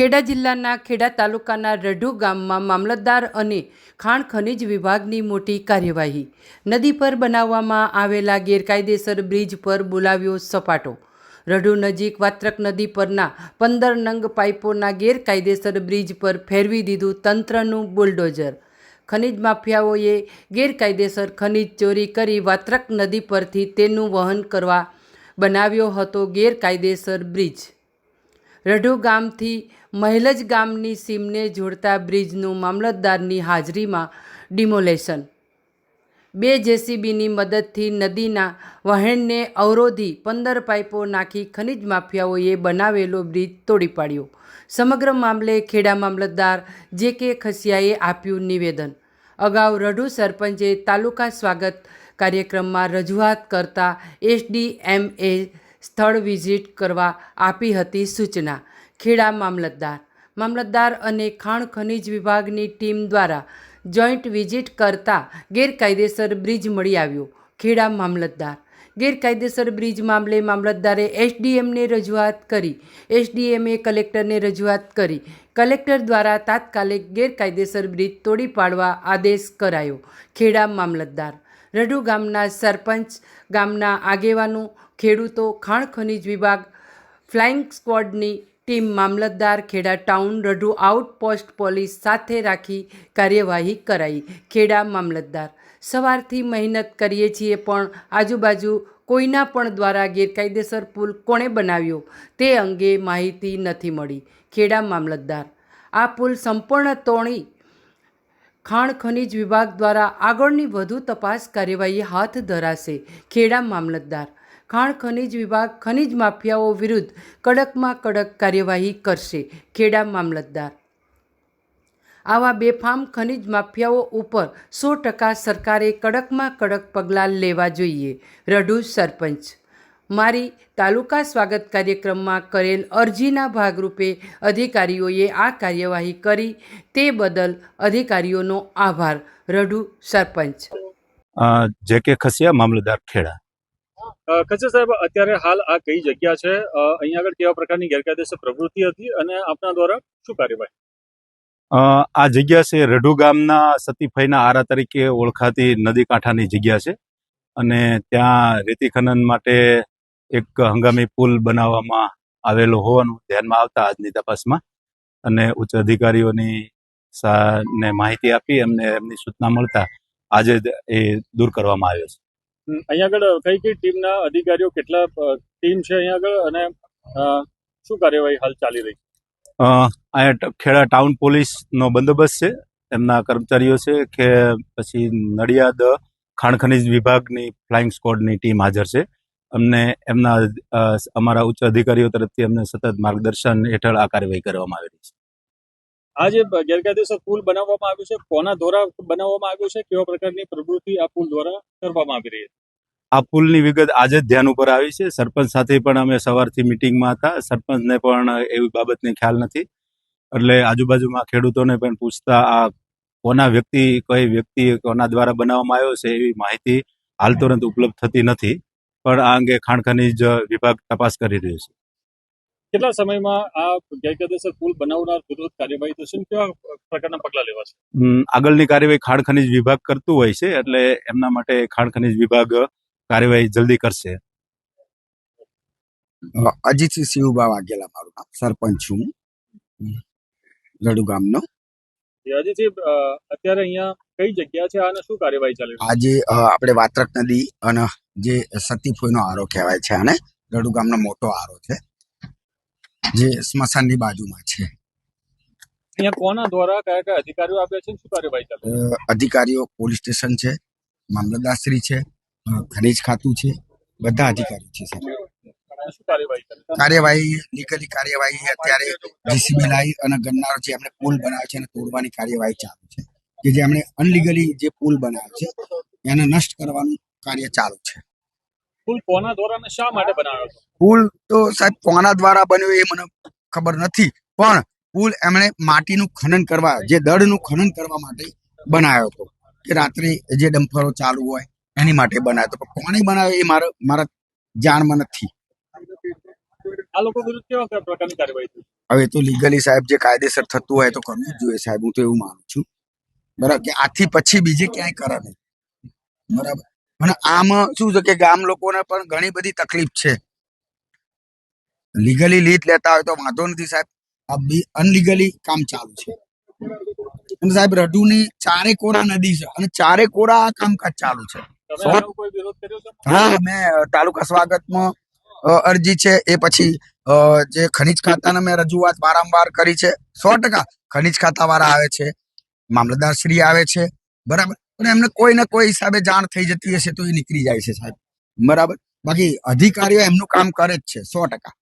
ખેડા જિલ્લાના ખેડા તાલુકાના રઢુ ગામમાં મામલતદાર અને ખાણ ખનિજ વિભાગની મોટી કાર્યવાહી. નદી પર બનાવવામાં આવેલા ગેરકાયદેસર બ્રિજ પર બોલાવ્યો સપાટો. રઢુ નજીક વાત્રક નદી પરના પંદર નંગ પાઇપોના ગેરકાયદેસર બ્રિજ પર ફેરવી દીધું તંત્રનું બુલડોઝર. ખનિજ માફિયાઓએ ગેરકાયદેસર ખનિજ ચોરી કરી વાત્રક નદી પરથી તેનું વહન કરવા બનાવ્યો હતો ગેરકાયદેસર બ્રિજ. રઢુ ગામથી મહેલજ ગામની સીમને જોડતા બ્રિજનું મામલતદારની હાજરીમાં ડિમોલેશન. બે જેસીબીની મદદથી નદીના વહેણને અવરોધી પંદર પાઇપો નાખી ખનિજ માફિયાઓએ બનાવેલો બ્રિજ તોડી પાડ્યો. સમગ્ર મામલે ખેડા મામલતદાર જે કે ખસિયાએ આપ્યું નિવેદન. અગાઉ રઢુ સરપંચે તાલુકા સ્વાગત કાર્યક્રમમાં રજૂઆત કરતા એસડીએમએ સ્થળ વિઝિટ કરવા આપી હતી સૂચના. ખેડા મામલતદાર. મામલતદાર અને ખાણ ખનિજ વિભાગની ટીમ દ્વારા જોઈન્ટ વિઝિટ કરતા ગેરકાયદેસર બ્રિજ મળી આવ્યો. ખેડા મામલતદાર. ગેરકાયદેસર બ્રિજ મામલે મામલતદારે એસડીએમને રજૂઆત કરી. એસડીએમએ કલેક્ટરને રજૂઆત કરી. કલેક્ટર દ્વારા તાત્કાલિક ગેરકાયદેસર બ્રિજ તોડી પાડવા આદેશ કરાયો. ખેડા મામલતદાર. રઢુ ગામના સરપંચ, ગામના આગેવાનો, ખેડૂતો, ખાણ ખનિજ વિભાગ, ફ્લાઇંગ સ્ક્વોડની ટીમ મામલતદાર Kheda town Radhu outpost police સાથે રાખી કાર્યવાહી કરાઈ. ખેડા મામલતદાર, સવારથી મહેનત કરીએ છીએ પણ આજુબાજુ કોઈના પણ દ્વારા ગેરકાયદેસર પુલ કોણે બનાવ્યો તે અંગે માહિતી નથી મળી. ખેડા મામલતદાર, આ પુલ સંપૂર્ણ તોણી ખાણ ખનિજ વિભાગ દ્વારા આગળની વધુ તપાસ કાર્યવાહી હાથ ધરાશે. ખેડા મામલતદાર ખાણ ખનિજ વિભાગ ખનિજ માફિયાઓ વિરુદ્ધ કડકમાં કડક કાર્યવાહી કરશે. ખેડા મામલતદાર. આવા બેફામ ખનિજ માફિયાઓ ઉપર સો ટકા સરકારે કડકમાં કડક પગલાં લેવા જોઈએ. રઢુ સરપંચ. મારી તાલુકા સ્વાગત કાર્યક્રમમાં કરેલ અરજીના ભાગરૂપે અધિકારીઓએ આ કાર્યવાહી કરી. તે બદલ અધિકારીઓનો આભાર. રઢુ સરપંચ. જે કે ખસિયા મામલતદાર ખેડા. અ, સાહેબ અત્યારે હાલ આ કઈ જગ્યા છે? અહીંયા આગળ કેવા પ્રકારની ગેરકાયદેસર પ્રવૃત્તિ હતી અને આપના દ્વારા શું કાર્યવાહી? આ જગ્યા છે રઢુ ગામના સતીફાઈના આરા તરીકે ઓળખાતી નદી કાંઠાની જગ્યા છે. અને ત્યાં રેતી ખનન માટે એક હંગામી પુલ બનાવવામાં આવેલો હોવાનું ધ્યાનમાં આવતા આજની તપાસમાં. અને ઉચ્ચ અધિકારીઓની ને માહિતી આપી એમને એમની સૂચના મળતા આજે એ દૂર કરવામાં આવ્યો છે. અહીંયા આગળ કઈ કઈ ટીમના અધિકારીઓ, કેટલા ટીમ છે અહીંયા આગળ અને શું કાર્યવાહી હાલ ચાલી રહી અહીંયા ખેડા ટાઉન પોલીસનો બંદોબસ્ત છે. એમના કર્મચારીઓ છે કે પછી નડિયાદ ખાણ ખનિજ વિભાગની ફ્લાઇંગ સ્કોડની ટીમ હાજર છે. અમને એમના અમારા ઉચ્ચ અધિકારીઓ તરફથી અમને સતત માર્ગદર્શન હેઠળ આ કાર્યવાહી કરવામાં આવેલી છે. આ જે ગેરકાયદેસર પુલ બનાવવામાં આવ્યું છે કોના દ્વારા બનાવવામાં આવ્યું છે કેવા પ્રકારની પ્રવૃત્તિ આ પુલ દ્વારા કરવામાં આવી રહી છે? આ પુલની વિગત આજે જ ધ્યાન ઉપર આવી છે. સરપંચ સાથે પણ અમે સવારથી મિટિંગમાં હતા. સરપંચને પણ એવી બાબતની ખ્યાલ નથી. એટલે આજુબાજુમાં ખેડૂતોને પણ પૂછતા આ કોના વ્યક્તિ કઈ વ્યક્તિ કોના દ્વારા બનાવવામાં આવ્યો છે એવી માહિતી હાલ તુરંત ઉપલબ્ધ થતી નથી. પણ આ અંગે ખાણ ખનીજ વિભાગ તપાસ કરી રહ્યું છે. કેટલા સમયમાં આ ગેરકાયદેસર પુલ બનાવનાર વિરુદ્ધ કાર્યવાહી થશે અને કેવા પ્રકારના પગલાં લેવાશે છે? આગળની કાર્યવાહી ખાણ ખનીજ વિભાગ કરતું હોય છે એટલે એમના માટે ખાણ ખનીજ વિભાગ કાર્યવાહી જલ્દી કરશે. અજીતસિંહ શિવબા વાઘેલા મારું નામ સરપંચ છું રડુ ગામનો. હજીથી અત્યારે અહીંયા કઈ જગ્યા છે અને શું કાર્યવાહી ચાલે છે? આજે આપણે વાત્રક નદી અને જે સતીફોઈનો આરો કહેવાય છે આને રડુ ગામનો મોટો આરો છે. જે સ્મશાનની બાજુમાં છે. અહીંયા કોના દ્વારા કયા કયા અધિકારીઓ આપ્યા છે શું કાર્યવાહી ચાલે અધિકારીઓ પોલીસ સ્ટેશન છે મામલતદારશ્રી છે ખનીજ ખાતું છે બધા અધિકારીઓ છે સર. કાર્યવાહી લીગલી કાર્યવાહી અત્યારે જીસીબી લાવી અને ગન્નારો જે એમણે પુલ બનાવ્યો છે એને તોડવાની કાર્યવાહી ચાલુ છે. કે જે એમણે અનલીગલી જે પુલ બનાવ્યો છે એને નષ્ટ કરવાનું કાર્ય ચાલુ છે. પુલ કોના દ્વારા શા માટે બનાવ્યો પુલ તો સાહેબ કોના દ્વારા બન્યો એ મને ખબર નથી પણ પુલ એમણે માટીનું ખનન કરવા જે દળનું ખનન કરવા માટે બનાવ્યો હતો. કે રાત્રે જે ડમ્ફરો ચાલુ હોય એની માટે બનાવ્યો હતો. કોને કોણે બનાવ્યો એ મારા મારા જાણમાં નથી. આ લોકો વિરુદ્ધ કેવા પ્રકારની કાર્યવાહી હવે તો લીગલી સાહેબ જે કાયદેસર થતું હોય તો કરવું જ જોઈએ સાહેબ હું તો એવું માનું છું. બરાબર કે આથી પછી બીજે ક્યાંય કરે નહીં. બરાબર. અને આમાં શું છે કે ગામ લોકોને પણ ઘણી બધી તકલીફ છે. લીગલી લીધ લેતા હોય તો વાંધો નથી સાહેબ. આ અનલીગલી કામ ચાલુ છે. અને સાહેબ રઢુની ચારે કોરા નદી છે અને ચારે કોરા આ કામકાજ ચાલુ છે. હા મેં તાલુકા સ્વાગતમાં અરજી છે. એ પછી જે ખનિજ ખાતાને મેં રજૂઆત વારંવાર કરી છે. સો ટકા ખનિજ ખાતા વાળા આવે છે. મામલતદાર શ્રી આવે છે. બરાબર? પણ એમને કોઈ ને કોઈ હિસાબે જાણ થઈ જતી હશે તો એ નીકળી જાય છે સાહેબ. બરાબર? બાકી અધિકારીઓ એમનું કામ કરે જ છે, સો ટકા.